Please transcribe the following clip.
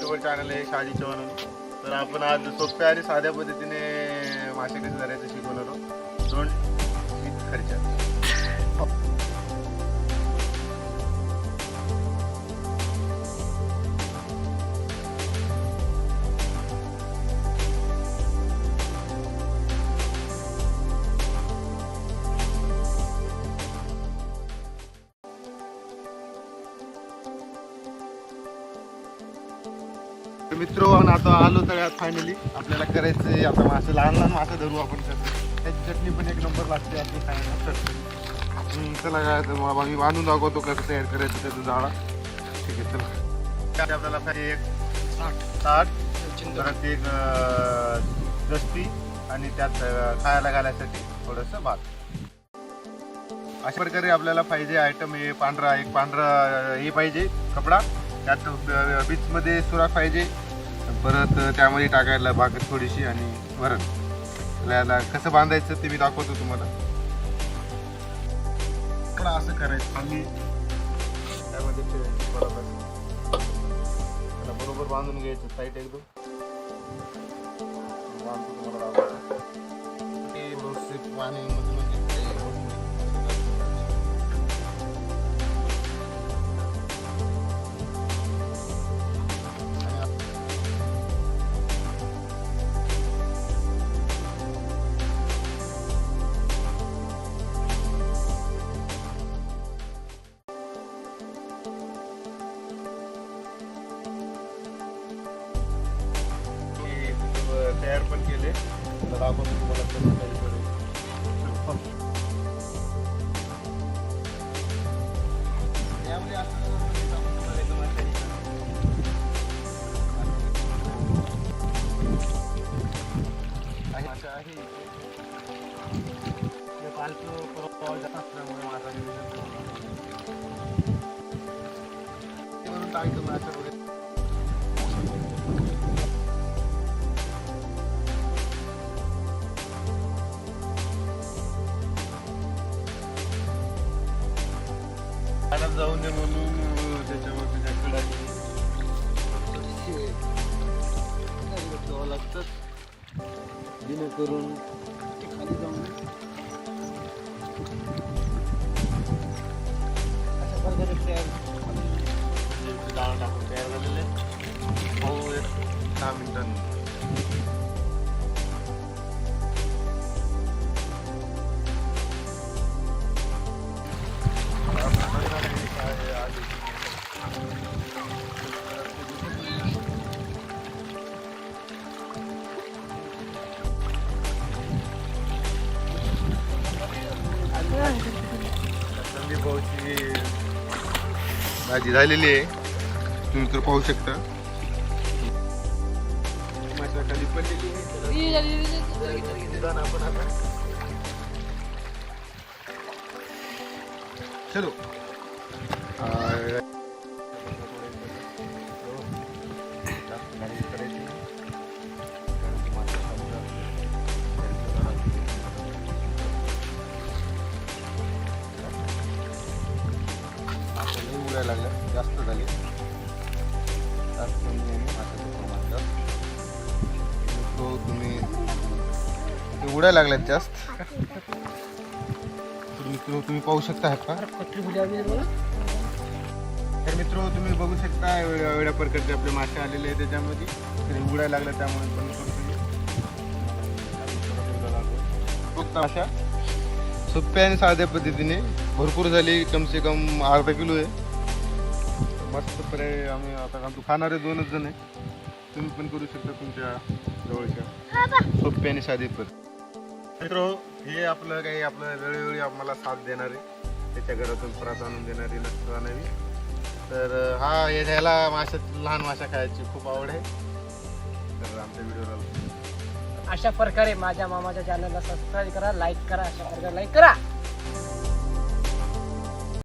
YouTuber channel आहे शहाजी म्हणून. तर आपण आज सोप्या आणि साध्या पद्धतीने मासे कसे धरायचं शिकवणार आहोत. दोन वीस मित्र आपण आता आलो तळ्यात फायनली आपल्याला करायचं आता मासे लहान लहान मासे धरू आपण त्याची चटणी पण एक नंबर लागते आपली खायला चला काय तर मी बांधून दाखवतो कसं तयार करायचं त्याचं जाळा ठीक आहे चला. आपल्याला पाहिजे एक ताट परत एक दस्ती आणि त्यात खायला घालायसाठी थोडंसं भात. अशा प्रकारे आपल्याला पाहिजे आयटम हे पांढरा एक पांढरा हे पाहिजे कपडा. त्यात बीचमध्ये सुराख पाहिजे. परत त्यामध्ये टाकायला भाकर थोडीशी आणि वरण. याला कसं बांधायचं ते मी दाखवतो तुम्हाला. थोडं असं करायचं. आम्ही त्यामध्ये बरोबर. त्याला बरोबर बांधून घ्यायचं साईट एकदम. बांधतो तुम्हाला पाणी तयार पण केले तर तुम्हाला काही असं आपण तुम्हाला एकदम आश्चर्य आहे. असल्यामुळे नियोजन जाऊ नये म्हणून अं, त्याच्यावर त्याच्याखाली जेणेकरून खाली जाऊ नये अशा प्रकारे तयार डाळ टाकून तयार झालेले भाऊ एक दहा मिनिटांनी. भाऊची भाजी झालेली आहे. तुम्ही तर पाहू शकता. पडलेली आपण आता. चलो. करायला लागल्या जास्त झाली. जास्त माशाचं प्रमाण जास्त. तो तुम्ही ते उडायला लागल्यात जास्त. तर मित्र तुम्ही पाहू शकता आहेत का? तर मित्र तुम्ही बघू शकता एवढ्या प्रकारचे आपले मासे आलेले आहेत त्याच्यामध्ये. तरी उडायला लागले त्यामुळे पण करतो अशा. सोप्या आणि साध्या पद्धतीने भरपूर झाली. कम से कम अर्धा किलो आहे. मस्त पर्याय आम्ही आता घालतो खाणारे दोनच जण आहे. तुम्ही पण करू शकता तुमच्या जवळच्या. सोप्या आणि साधी पद्धत मित्र हे आपलं काही आपलं वेळोवेळी आम्हाला साथ देणारे. त्याच्या घरातून परत आणून देणारी नसतं आणावी. तर हा हे ह्याला माशात लहान माशा खायची खूप आवड आहे. तर आमच्या व्हिडिओला अशा प्रकारे माझ्या मामाच्या चॅनलला सबस्क्राईब करा लाईक करा अशा प्रकारे लाईक करा.